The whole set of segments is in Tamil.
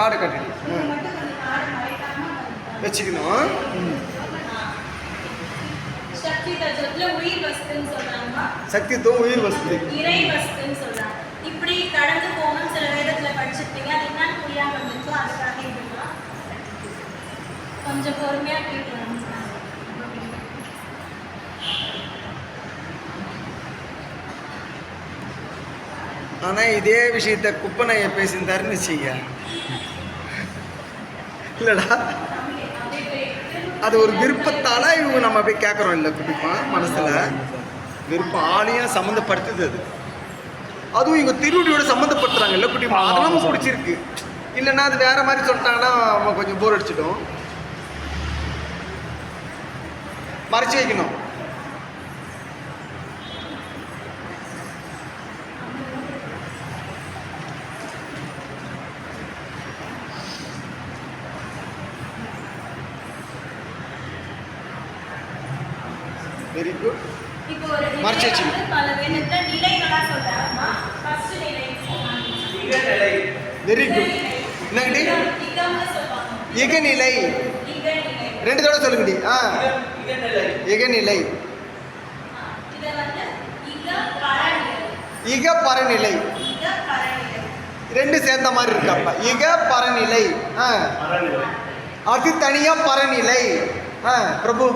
காடு கட்டடி இது மட்டும் கொஞ்சம் காடு மறைக்காம கொஞ்சம் வச்சுக்கணும். சக்தி தத்துவத்துல உயிர் வசதி. இறை வஸ்துன்னு சொல்றாங்க. இப்படி கடந்து போகணும் சில வேதத்துல படிச்சிருப்பீங்க. அது என்னன்னு புரியாம இருந்துச்சோ அதுக்காக இதுதான் கொஞ்சம் பொறுமையா ஆனால் இதே விஷயத்த குப்பனைய பேசியிருந்தாருன்னு வச்சுங்க இல்லடா. அது ஒரு விருப்பத்தால இவங்க நம்ம போய் கேட்குறோம் இல்லை குட்டிப்பா மனசில். விருப்பம் ஆணையாக சம்மந்தப்படுத்துது அது. அதுவும் இவங்க திருவடியோட சம்மந்தப்படுத்துறாங்க இல்லை குட்டிப்பா? அதெல்லாம் நமக்கு பிடிச்சிருக்கு. இல்லைன்னா அது வேற மாதிரி சொல்லிட்டாங்கன்னா நம்ம கொஞ்சம் போர் அடிச்சிடும் மறைச்சு வைக்கணும். வெரி குட் இப்போ ஒரு நிலை மறைச்சு வெரி குட் என்னங்கடி? இகநிலை. இகநிலை. ரெண்டு தடவை சொல்லுங்கடி. ஆ. இகநிலை. இக பரநிலை ரெண்டு சேர்ந்த மாதிரி இருக்காப்ப. இக பரநிலை. ஆ அது தனியா பரநிலை. ஆ பிரபு.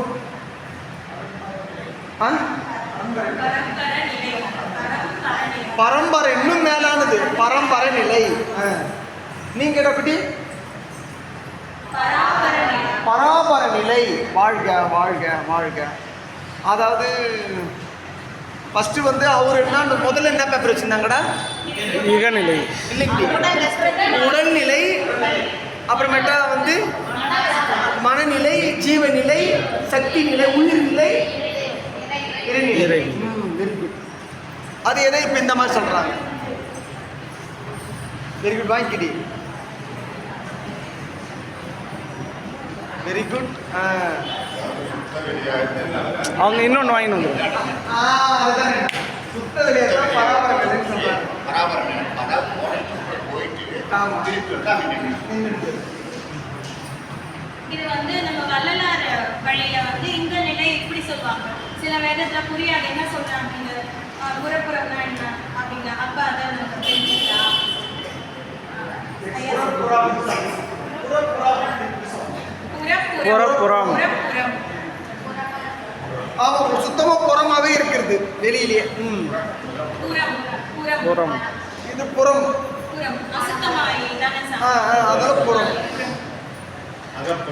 பரம்பர இன்னும் மேலானது. பரம்பரை நிலை. நீங்க எப்படி பராபர நிலை. வாழ்க வாழ்க வாழ்க. அதாவது ஃபஸ்ட்டு வந்து அவர் என்ன முதல்ல என்ன பேப்பர் வச்சுருந்தாங்கடா? இல்லைங்க உடல்நிலை அப்புறமேட்டா வந்து மனநிலை ஜீவநிலை சக்தி நிலை உயிர்நிலை. Good. அது எதை இப்போ இந்த மாதிரி சொல்கிறாங்க வெரி குட் வாங்கிக்கிடி. வெரி குட் அவங்க இன்னொன்று வாங்கிட்டு அதுதான். சுத்த வெளியாக தான் பராபர நிலைன்னு சொல்கிறாங்க போயிட்டு ஆமாம் திருப்பி வந்து அங்கே நின்று இது வந்து நம்ம வள்ளலார் வழியில வந்து இந்த நிலை இப்படி சொல்லுவாங்க. சில வேதத்துல புரியாது என்ன சொல்றாங்க அஹ், புறப்புறம்னா என்ன அப்படிங்க அப்ப அதை நம்ம தெரிஞ்சுக்கலாம் புறப்புறம் ஆமாம் சுத்தமாக புறமாவே இருக்கிறது வெளியிலேயே ம். புறம். இது புறம். புறம். அசுத்தமாயி தானே ஆ ஆ அதெல்லாம் புறம்.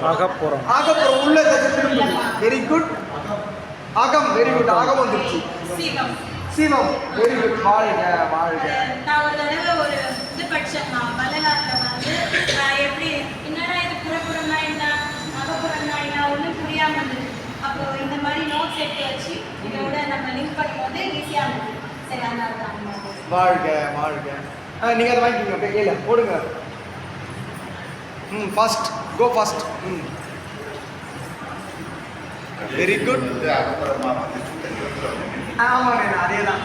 அகப்புறம் ஆகப்புறம். உள்ள திரும்புது வெரி குட் அகம் வெரி குட் அகம் வந்துருச்சு. சீவம் சீனம் வெரி குட் வாழ்க வாழ்க. நான் ஒரு தடவை ஒரு இது படிச்சேன் வள்ளலார்ல வந்து அஹ், எப்படி என்னடா இது புறப்புறம்னா என்ன அகப்புறம்னா என்ன ஒன்றும் புரியாம இருந்தது. அப்போ இந்த மாதிரி நோட்ஸ் எடுத்து வச்சு இதோட நம்ம லிங்க் பண்ணும்போது ஈஸியாக இருந்தது. சரி அதனால தான். வாழ்க வாழ்க. நீங்கள் அதை வாங்கிக்கோங்க. அப்படியே ஏல போடுங்க. ம் ஃபாஸ்ட் கோ ஃபாஸ்ட் ம். வெரி குட் ஆமாங்க அதே தான்